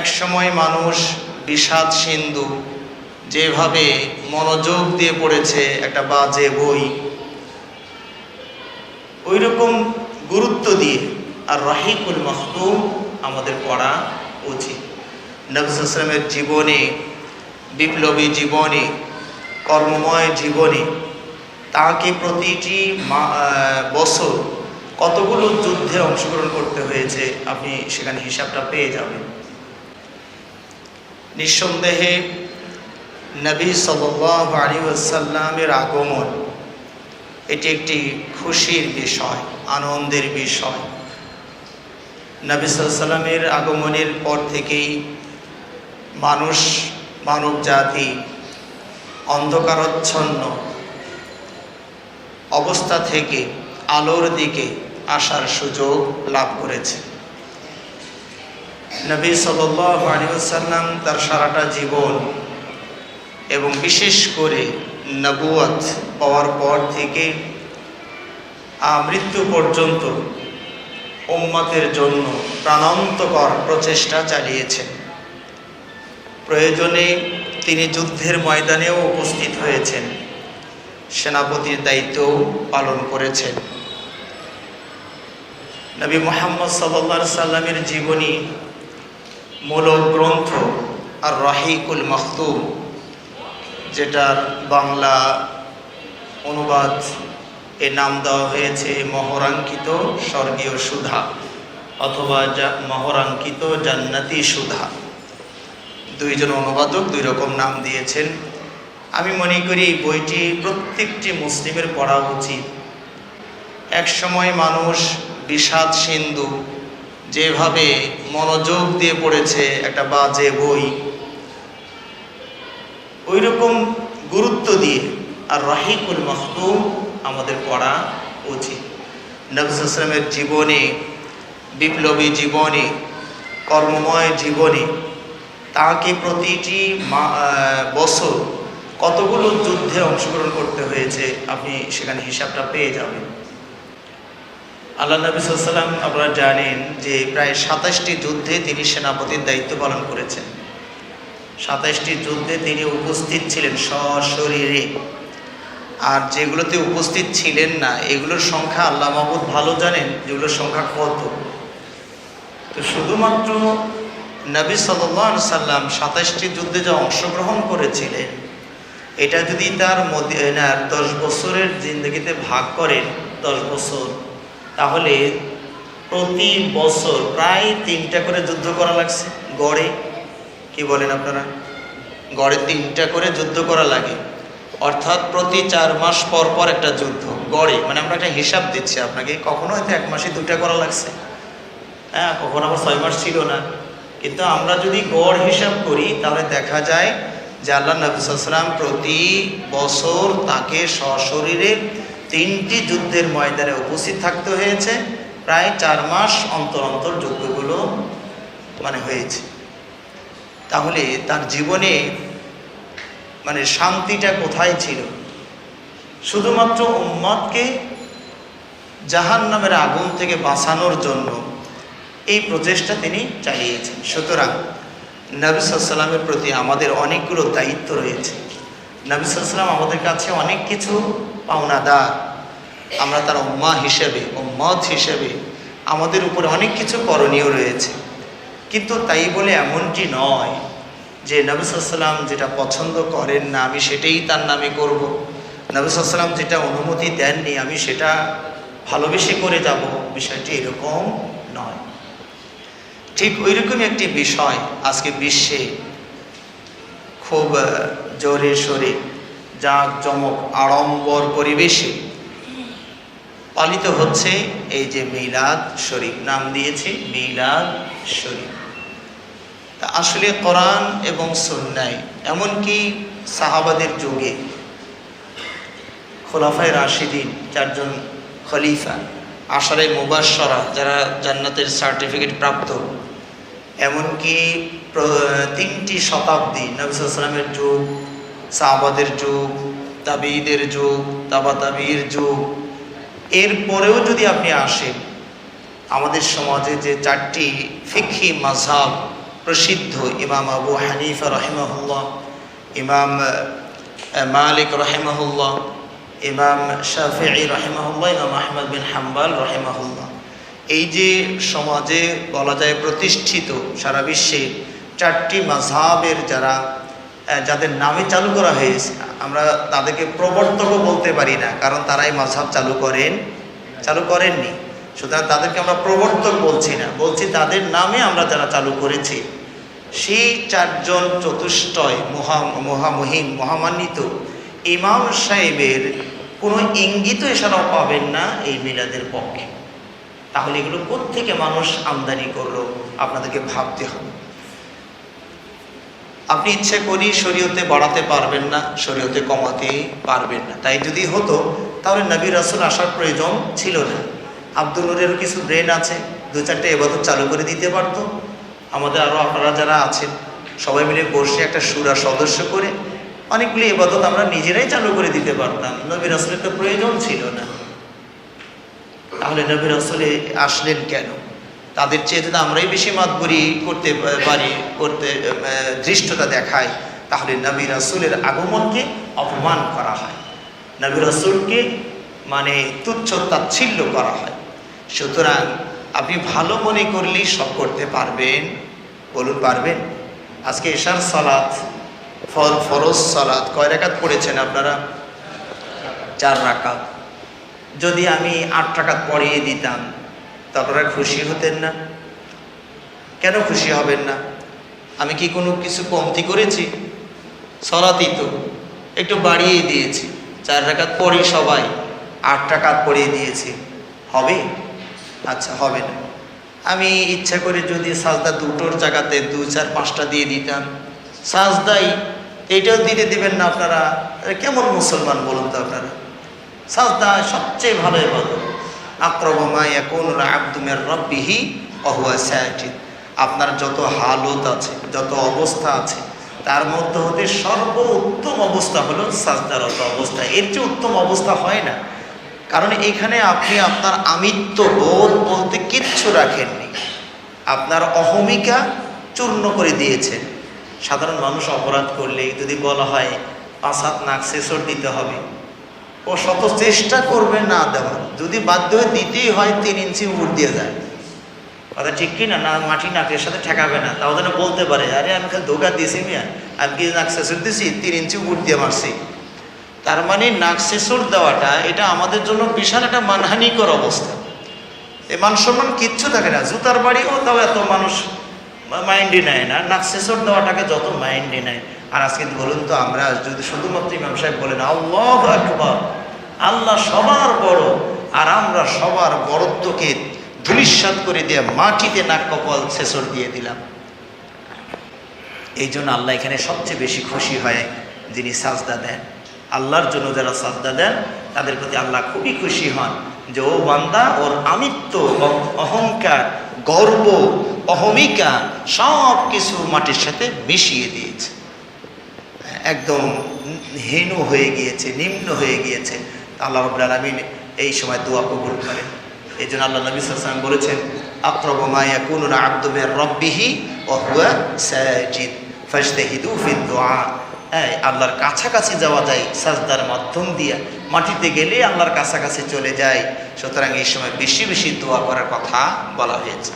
একসময় মানুষ বিষাদ সিন্ধু যেভাবে মনোযোগ দিয়ে পড়েছে একটা বাজে বই ওই রকম গুরুত্ব দিয়ে আর রাহিকুল মখতুম আমাদের পড়া উচিত। নবসামের জীবনে, বিপ্লবী জীবনে, কর্মময় জীবনে তাকে প্রতিটি বছর কতগুলো যুদ্ধে অংশগ্রহণ করতে হয়েছে, আপনি সেখানে হিসাবটা পেয়ে যাবেন। নিঃসন্দেহে নবী সাল্লাহ আলী আগমন এটি একটি খুশির বিষয়, আনন্দের বিষয়। নবী সাল্লামের আগমনের পর থেকেই মানুষ মানব জাতি অন্ধকারচ্ছন্ন অবস্থা থেকে আলোর দিকে আসার সুযোগ লাভ করেছে। নবী সাল্লাম তার সারাটা জীবন এবং বিশেষ করে নবুয়াত পাওয়ার পর থেকে মৃত্যু পর্যন্ত উম্মতের জন্য প্রাণান্তকর প্রচেষ্টা চালিয়েছেন। প্রয়োজনে তিনি যুদ্ধের ময়দানেও উপস্থিত হয়েছেন। সেনাপতির দায়িত্ব পালন করেছেন। নবী মোহাম্মদ সাল্লা সাল্লামের জীবনী মূলক গ্রন্থ আর রাহিকুল মখতুম যেটার বাংলা অনুবাদ এ নাম দেওয়া হয়েছে মহরাঙ্কিত স্বর্গীয় সুধা অথবা মহরাঙ্কিত জান্নাতি সুধা। দুইজন অনুবাদক দুই রকম নাম দিয়েছেন। আমি মনে করি বইটি প্রত্যেকটি মুসলিমের পড়া উচিত। একসময় মানুষ বিষাদ সিন্ধু যেভাবে মনোযোগ দিয়ে পড়েছে একটা বাজে বই ওই রকম গুরুত্ব দিয়ে আর রাহিকুল মখতুম আমাদের পড়া উচিত। নবসামের জীবনে, বিপ্লবী জীবনে, কর্মময় জীবনে তাকে প্রতিটি বছর কতগুলো যুদ্ধে অংশগ্রহণ করতে হয়েছে, আপনি সেখানে হিসাবটা পেয়ে যাবেন। আল্লাহ নবী সাল্লাম আপনারা জানেন যে প্রায় সাতাশটি যুদ্ধে তিনি সেনাপতির দায়িত্ব পালন করেছেন। সাতাশটি যুদ্ধে তিনি উপস্থিত ছিলেন সশরীরে। আর যেগুলোতে উপস্থিত ছিলেন না, এগুলোর সংখ্যা আল্লাহ মাহমুদ ভালো জানেন, যেগুলোর সংখ্যা কত। তো শুধুমাত্র নবী সাল্লাম সাল্লাম সাতাশটি যুদ্ধে যে অংশগ্রহণ করেছিলেন, এটা যদি তার মদিনার দশ বছরের জিন্দগিতে ভাগ করেন, দশ বছর। তাহলে প্রতি বছর প্রায় তিনটা করে যুদ্ধ করা লাগছে, গড়ে। কি বলেন আপনারা? গড়ে তিনটা করে যুদ্ধ করা লাগে। অর্থাৎ প্রতি চার মাস পর পর একটা যুদ্ধ, গড়ে। মানে আমরা একটা হিসাব দিচ্ছি আপনাকে, কখনো হয়তো এক মাসে দুটা করা লাগছে। হ্যাঁ কখনো আবার ছয় মাস ছিল না। কিন্তু আমরা যদি গড় হিসাব করি, তাহলে দেখা যায় যে আল্লাহ নবীলাম প্রতি বছর তাকে সশরীরে তিনটি যুদ্ধের ময়দানে উপস্থিত থাকতে হয়েছে। প্রায় চার মাস অন্তর অন্তর যুদ্ধগুলো মানে হয়েছে। তাহলে তার জীবনে মানে শান্তিটা কোথায় ছিল? শুধুমাত্র উম্মতকে জাহান নামের আগুন থেকে বাঁচানোর জন্য এই প্রচেষ্টা তিনি চালিয়েছেন। সুতরাং নবিসাল্লামের প্রতি আমাদের অনেকগুলো দায়িত্ব রয়েছে। নবিসাল্লাম আমাদের কাছে অনেক কিছু পাওনা পাওনাদার আমরা তার উম্মা হিসেবে, উম্মত হিসেবে আমাদের উপরে অনেক কিছু করণীয় রয়েছে। কিন্তু তাই বলে এমনটি নয় যে নবিসাল্লাম যেটা পছন্দ করেন না, আমি সেটাই তার নামে করব। নবিসাল্লাম যেটা অনুমতি দেননি, আমি সেটা ভালোবেসে করে যাব, বিষয়টি এরকম নয়। ঠিক ওইরকমই একটি বিষয় আজকে বিশ্বে খুব জোরে সোরে জাঁক জমক আড়ম্বর পরিবেশে পালিত হচ্ছে এই যে মিলাদ শরীফ। নাম দিয়েছে মিলাদ শরীফ। তা আসলে কোরআন এবং সন্ন্যায় এমনকি সাহাবাদের যুগে খোলাফায় রাশিদিন চারজন খলিফা আষাঢ়ে মুবাসরা যারা জান্নাতের সার্টিফিকেট প্রাপ্ত, এমনকি তিনটি শতাব্দী নবিসামের যুগ সাহাবাদের যুগ, তাবিদের যুগ তাবা তাবির যুগ এরপরেও যদি আপনি আসেন, আমাদের সমাজে যে চারটি ফিক্ষি মাঝহাব প্রসিদ্ধ, ইমাম আবু হানিফা রহিমাহুল্লাহ, ইমাম মালিক রহিমাহুল্লাহ, ইমাম শাফিঈ রহিমাহুল্লাহ, ইমাম আহমদ বিন হাম্বাল রহিমাহুল্লাহ। এই যে সমাজে বলা যায় প্রতিষ্ঠিত সারা বিশ্বে চারটি মাঝাবের যারা যাদের নামে চালু করা হয়েছে, আমরা তাদেরকে প্রবর্তকও বলতে পারি না, কারণ তারাই মাঝহাব চালু করেন, চালু করেননি। সুতরাং তাদেরকে আমরা প্রবর্তক বলছি না, বলছি তাদের নামে আমরা যারা চালু করেছি, সেই চারজন চতুষ্টয় মহা, মহামহিম, মহামান্বিত ইমাম সাহেবের কোনো ইঙ্গিত এছাড়াও পাবেন না এই মিলাদের পক্ষে। তাহলে এগুলো কোত্থেকে মানুষ আমদানি করল, আপনাদেরকে ভাবতে হবে। আপনি ইচ্ছে করি শরীয়তে বাড়াতে পারবেন না, শরীয়তে কমাতে পারবেন না। তাই যদি হতো, তাহলে নবী রাসুল আসার প্রয়োজন ছিল না। আব্দুল নুরেরও কিছু ব্রেন আছে, দু চারটে এবাদত চালু করে দিতে পারতো। আমাদের আরও আপনারা যারা আছেন, সবাই মিলে বসে একটা সুরা সদস্য করে অনেকগুলি এবাদত আমরা নিজেরাই চালু করে দিতে পারতাম। নবী রাসুলের তো প্রয়োজন ছিল না। তাহলে নবী রাসুলে আসলেন কেন? তাদের চেয়ে যদি আমরাই বেশি মাতবরি করতে পারি করতে আহ, ধৃষ্টতা দেখায় তাহলে নবী রাসুলের আগমনকে অপমান করা হয়। নবী রাসুলকে মানে তুচ্ছ তাচ্ছিল্য করা হয়। সুতরাং আপনি ভালো মনে করলেই সব করতে পারবেন। বলুন পারবেন? আজকে এশার সালাত ফল ফরজ সালাত কয় রাকাত পড়েছেন আপনারা? চার রাকাত। যদি আমি আট টাকা পড়িয়ে দিতাম তো আপনারা খুশি হতেন না। কেন খুশি হবেন না? আমি কি কোনো কিছু কমতি করেছি? সলাতই তো। একটু বাড়িয়ে দিয়েছি। চার টাকা পড়ি সবাই, আট টাকা পড়িয়ে দিয়েছি। হবে? আচ্ছা হবে না। আমি ইচ্ছা করে যদি সাজদা দুটোর জায়গাতে দু, চার, পাঁচটা দিয়ে দিতাম। সাজদাই এটাও দিতে দেবেন না আপনারা। কেমন মুসলমান বলুন তো আপনারা? সাজদা সবচেয়ে ভালো এবাদত আপনার যত হালত আছে, যত অবস্থা আছে, তার মধ্যে হতে সর্ব উত্তম অবস্থা হলো সাজদারত অবস্থা। এর চেয়ে উত্তম অবস্থা হয় না। কারণ এখানে আপনি আপনার আমিত্ব বোধ বলতে কিচ্ছু রাখেননি। আপনার অহমিকা চূর্ণ করে দিয়েছেন। সাধারণ মানুষ অপরাধ করলে যদি বলা হয়, পাঁচ হাত নাক শেষর দিতে হবে। ও শত চেষ্টা করবে না দেওয়ার। যদি বাধ্য হয়ে দিতেই হয়, তিন ইঞ্চি উঠ দিয়ে যায়। কথা ঠিক কি না? না, মাটি নাকের সাথে ঠেকাবে না। তাও যেন বলতে পারে, আরে, আমি খালি ধোকা দিয়েছি মিয়া। আমি কি নাক শেষর দিছি? তিন ইঞ্চি উঠ দিয়ে মারছি। তার মানে নাক শেষর দেওয়াটা, এটা আমাদের জন্য বিশাল একটা মানহানিকর অবস্থা। এ মান সম্মান কিচ্ছু থাকে না। জুতার বাড়িও তাও এত মানুষ মাইন্ডে নেয় না। নাক শেষর দেওয়াটাকে যত মাইন্ডে নেয়। আর আজকে বলুন তো, আমরা যদি শুধুমাত্র ইমাম সাহেব বলেন, আল্লাহ আকবার আল্লাহ সবার বড়, আর আমরা সবার বড়ত্বকে ধুলিস্বাদ করে দিয়ে মাটিতে নাক কপাল শেষর দিয়ে দিলাম। এই জন্য আল্লাহ এখানে সবচেয়ে বেশি খুশি হয় যিনি সাজদা দেন। আল্লাহর জন্য যারা সাজদা দেন, তাদের প্রতি আল্লাহ খুবই খুশি হন যে, ও বান্দা, ওর আমিত্ব অহংকার, গর্ব, অহমিকা সব কিছু মাটির সাথে মিশিয়ে দিয়েছে। একদম হীন হয়ে গিয়েছে, নিম্ন হয়ে গিয়েছে। আল্লাহ রবুল আলমিন এই সময় দোয়া কবুল করেন। এই জন্য আল্লাহ নবী সাল্লাম বলেছেন আক্রমায়া কুনুনা আব্দুমের রব্বিহি ও হুয়া সাজিদ, ফাজতাহিদু ফিদ দোয়া হ্যাঁ আল্লাহর কাছাকাছি যাওয়া যায়, সাজদার মাধ্যম দিয়ে। মাটিতে গেলে আল্লাহর কাছাকাছি চলে যায়। সুতরাং এই সময় বেশি বেশি দোয়া করার কথা বলা হয়েছে।